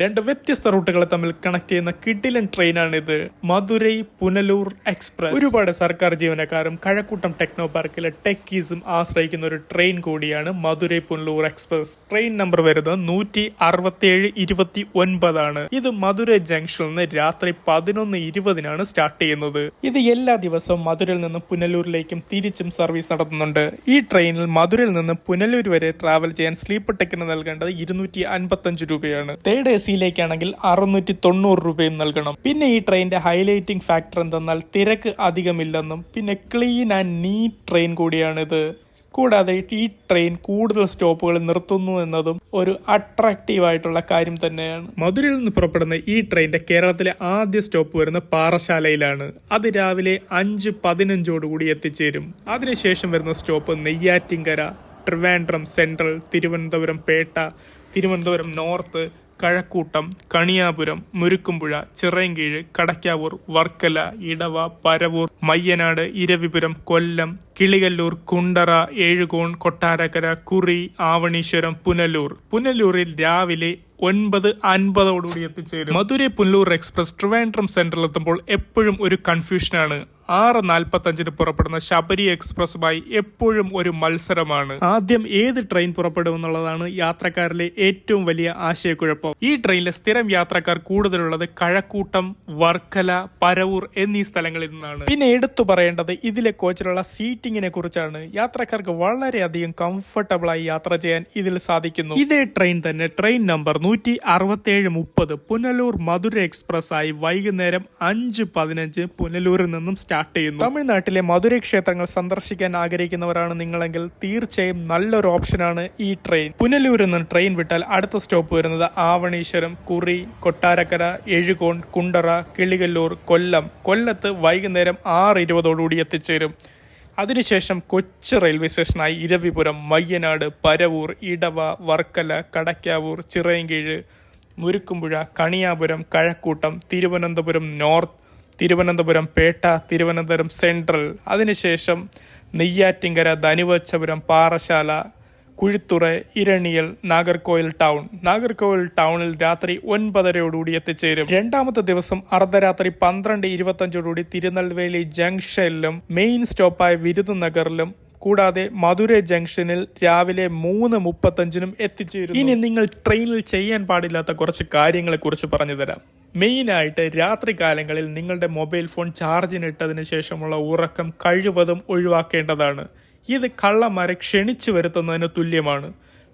രണ്ട് വ്യത്യസ്ത റൂട്ടുകളെ തമ്മിൽ കണക്ട് ചെയ്യുന്ന കിഡിലൻ ട്രെയിനാണിത്. മധുരൈ പുനലൂർ എക്സ്പ്രസ്. ഒരുപാട് സർക്കാർ ജീവനക്കാരും കഴക്കൂട്ടം ടെക്നോ പാർക്കിലെ ടെക്കീസും ആശ്രയിക്കുന്ന ഒരു ട്രെയിൻ കൂടിയാണ് Madurai Punalur express. Train number വരുന്നത് നൂറ്റി അറുപത്തിയേഴ് ഇരുപത്തി ഒൻപതാണ് ഇത് മധുരൈ ജംഗ്ഷനിൽ നിന്ന് രാത്രി പതിനൊന്ന് ഇരുപതിനാണ് സ്റ്റാർട്ട് ചെയ്യുന്നത്. ഇത് എല്ലാ ദിവസവും മധുരയിൽ നിന്ന് പുനലൂരിലേക്കും തിരിച്ചും സർവീസ് നടത്തുന്നുണ്ട്. ഈ ട്രെയിനിൽ മധുരയിൽ നിന്ന് പുനലൂർ വരെ ട്രാവൽ ചെയ്യാൻ സ്ലീപ്പർ ടിക്കറ്റ് നൽകേണ്ടത് ഇരുന്നൂറ്റി രൂപയാണ്. തേർഡ് എ സിയിലേക്കാണെങ്കിൽ അറുന്നൂറ്റി തൊണ്ണൂറ് രൂപയും നൽകണം. പിന്നെ ഈ ട്രെയിനിന്റെ ഹൈലൈറ്റിംഗ് ഫാക്ടർ എന്തെന്നാൽ തിരക്ക് അധികമില്ലെന്നും പിന്നെ ക്ലീൻ ആൻഡ് നീറ്റ് ട്രെയിൻ കൂടിയാണിത്. കൂടാതെ ഈ ട്രെയിൻ കൂടുതൽ സ്റ്റോപ്പുകൾ നിർത്തുന്നു എന്നതും ഒരു അട്രാക്റ്റീവ് ആയിട്ടുള്ള കാര്യം തന്നെയാണ്. മധുരയിൽ നിന്ന് പുറപ്പെടുന്ന ഈ ട്രെയിനിന്റെ കേരളത്തിലെ ആദ്യ സ്റ്റോപ്പ് വരുന്ന പാറശാലയിലാണ്. അത് രാവിലെ അഞ്ച് പതിനഞ്ചോടുകൂടി എത്തിച്ചേരും. അതിനുശേഷം വരുന്ന stop Neyyattinkara Trivandrum central Thiruvananthapuram Pettah Thiruvananthapuram north Kazhakoottam Kaniyapuram Murukkumpuzha Chirayinkeezhu Kadakkavoor Varkala Edava Paravur Mayyanad Eravipuram Kollam Kilikollur Kundara Ezhukone Kottarakkara Kuri Avaneeswaram Punalur. പുനലൂരിൽ രാവിലെ ഒൻപത് അൻപതോടുകൂടി എത്തിച്ചേരും. മധുരൈ പുനലൂർ എക്സ്പ്രസ് ട്രിവാൻഡ്രം സെന്ററിൽ എത്തുമ്പോൾ എപ്പോഴും ഒരു കൺഫ്യൂഷനാണ്. ആറ് നാൽപ്പത്തഞ്ചിന് പുറപ്പെടുന്ന ശബരി എക്സ്പ്രസുമായി എപ്പോഴും ഒരു മത്സരമാണ്. ആദ്യം ഏത് ട്രെയിൻ പുറപ്പെടുമെന്നുള്ളതാണ് യാത്രക്കാരിലെ ഏറ്റവും വലിയ ആശയക്കുഴപ്പം. ഈ ട്രെയിനിലെ സ്ഥിരം യാത്രക്കാർ കൂടുതലുള്ളത് കഴക്കൂട്ടം വർക്കല പരവൂർ എന്നീ സ്ഥലങ്ങളിൽ നിന്നാണ്. പിന്നെ എടുത്തു പറയേണ്ടത് ഇതിലെ കോച്ചിലുള്ള സീറ്റിങ്ങിനെ കുറിച്ചാണ്. യാത്രക്കാർക്ക് വളരെയധികം കംഫർട്ടബിളായി യാത്ര ചെയ്യാൻ ഇതിൽ സാധിക്കുന്നു. ഇതേ ട്രെയിൻ തന്നെ ട്രെയിൻ നമ്പർ നൂറ്റി അറുപത്തേഴ് മുപ്പത് പുനലൂർ മധുര എക്സ്പ്രസ് ആയി വൈകുന്നേരം അഞ്ച് പതിനഞ്ച് പുനലൂരിൽ നിന്നും സ്റ്റാർട്ട് ചെയ്യുന്നു. തമിഴ്നാട്ടിലെ മധുരൈ ക്ഷേത്രങ്ങൾ സന്ദർശിക്കാൻ ആഗ്രഹിക്കുന്നവരാണ് നിങ്ങളെങ്കിൽ തീർച്ചയായും നല്ലൊരു ഓപ്ഷനാണ് ഈ ട്രെയിൻ. പുനലൂരിൽ നിന്ന് ട്രെയിൻ വിട്ടാൽ അടുത്ത സ്റ്റോപ്പ് വരുന്നത് ആവണീശ്വരം കുറി കൊട്ടാരക്കര എഴുകോൺ കുണ്ടറ കിളികല്ലൂർ കൊല്ലം. കൊല്ലത്ത് വൈകുന്നേരം ആറ് ഇരുപതോടുകൂടി എത്തിച്ചേരും. അതിനുശേഷം കൊച്ചി റെയിൽവേ സ്റ്റേഷനായി ഇരവിപുരം മയ്യനാട് പരവൂർ ഇടവ വർക്കല കടക്കാവൂർ ചിറയൻകീഴ് മുരുക്കുമ്പുഴ കണിയാപുരം കഴക്കൂട്ടം തിരുവനന്തപുരം നോർത്ത് തിരുവനന്തപുരം പേട്ട തിരുവനന്തപുരം സെൻട്രൽ. അതിനുശേഷം നെയ്യാറ്റിങ്കര ധനുവച്ചപുരം പാറശാല കുഴിത്തുറ ഇരണിയൽ നാഗർകോയിൽ ടൗൺ. നാഗർകോയിൽ ടൗണിൽ രാത്രി ഒൻപതരയോടുകൂടി എത്തിച്ചേരും. രണ്ടാമത്തെ ദിവസം അർദ്ധരാത്രി പന്ത്രണ്ട് ഇരുപത്തഞ്ചോടുകൂടി തിരുനെൽവേലി ജംഗ്ഷനിലും മെയിൻ സ്റ്റോപ്പായ വിരുദനഗറിലും കൂടാതെ മധുര ജംഗ്ഷനിൽ രാവിലെ മൂന്ന് മുപ്പത്തഞ്ചിനും എത്തിച്ചേരും ഇനി നിങ്ങൾ ട്രെയിനിൽ ചെയ്യാൻ പാടില്ലാത്ത കുറച്ച് കാര്യങ്ങളെ കുറിച്ച് പറഞ്ഞു തരാം. മെയിനായിട്ട് രാത്രി കാലങ്ങളിൽ നിങ്ങളുടെ മൊബൈൽ ഫോൺ ചാർജിനിട്ടതിന് ശേഷമുള്ള ഉറക്കം കഴിവതും ഒഴിവാക്കേണ്ടതാണ്. ഇത് കള്ളന്മാരെ ക്ഷണിച്ചു വരുത്തുന്നതിന് തുല്യമാണ്.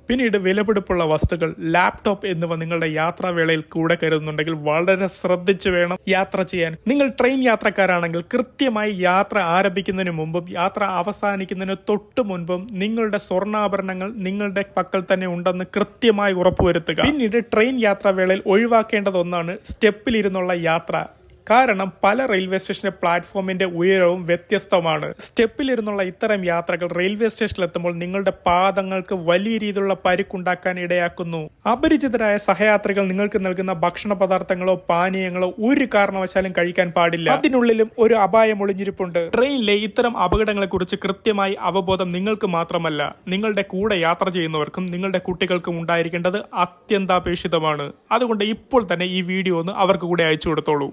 പിന്നീട് വിലപിടിപ്പുള്ള വസ്തുക്കൾ ലാപ്ടോപ്പ് എന്നിവ നിങ്ങളുടെ യാത്രാവേളയിൽ കൂടെ കരുതുന്നുണ്ടെങ്കിൽ വളരെ ശ്രദ്ധിച്ചു വേണം യാത്ര ചെയ്യാൻ. നിങ്ങൾ ട്രെയിൻ യാത്രക്കാരാണെങ്കിൽ കൃത്യമായി യാത്ര ആരംഭിക്കുന്നതിന് മുമ്പും യാത്ര അവസാനിക്കുന്നതിന് തൊട്ട് മുൻപും നിങ്ങളുടെ സ്വർണാഭരണങ്ങൾ നിങ്ങളുടെ പക്കൽ തന്നെ ഉണ്ടെന്ന് കൃത്യമായി ഉറപ്പുവരുത്തുക. പിന്നീട് ട്രെയിൻ യാത്രാവേളയിൽ ഒഴിവാക്കേണ്ടതൊന്നാണ് സ്റ്റെപ്പിലിരുന്നുള്ള യാത്ര. കാരണം പല റെയിൽവേ സ്റ്റേഷന്റെ പ്ലാറ്റ്ഫോമിന്റെ ഉയരവും വ്യത്യസ്തമാണ് സ്റ്റെപ്പിലിരുന്നുള്ള ഇത്തരം യാത്രകൾ റെയിൽവേ സ്റ്റേഷനിൽ എത്തുമ്പോൾ നിങ്ങളുടെ പാദങ്ങൾക്ക് വലിയ രീതിയിലുള്ള പരിക്കുണ്ടാക്കാൻ ഇടയാക്കുന്നു. അപരിചിതരായ സഹയാത്രികൾ നിങ്ങൾക്ക് നൽകുന്ന ഭക്ഷണ പദാർത്ഥങ്ങളോ പാനീയങ്ങളോ ഒരു കാരണവശാലും കഴിക്കാൻ പാടില്ല. അതിനുള്ളിലും ഒരു അപായം ഒളിഞ്ഞിരിപ്പുണ്ട്. ട്രെയിനിലെ ഇത്തരം അപകടങ്ങളെ കുറിച്ച് കൃത്യമായി അവബോധം നിങ്ങൾക്ക് മാത്രമല്ല. നിങ്ങളുടെ കൂടെ യാത്ര ചെയ്യുന്നവർക്കും നിങ്ങളുടെ കുട്ടികൾക്കും ഉണ്ടായിരിക്കേണ്ടത് അത്യന്താപേക്ഷിതമാണ്. അതുകൊണ്ട് ഇപ്പോൾ തന്നെ ഈ വീഡിയോ ഒന്ന് അവർക്ക് കൂടെ അയച്ചു കൊടുത്തോളൂ.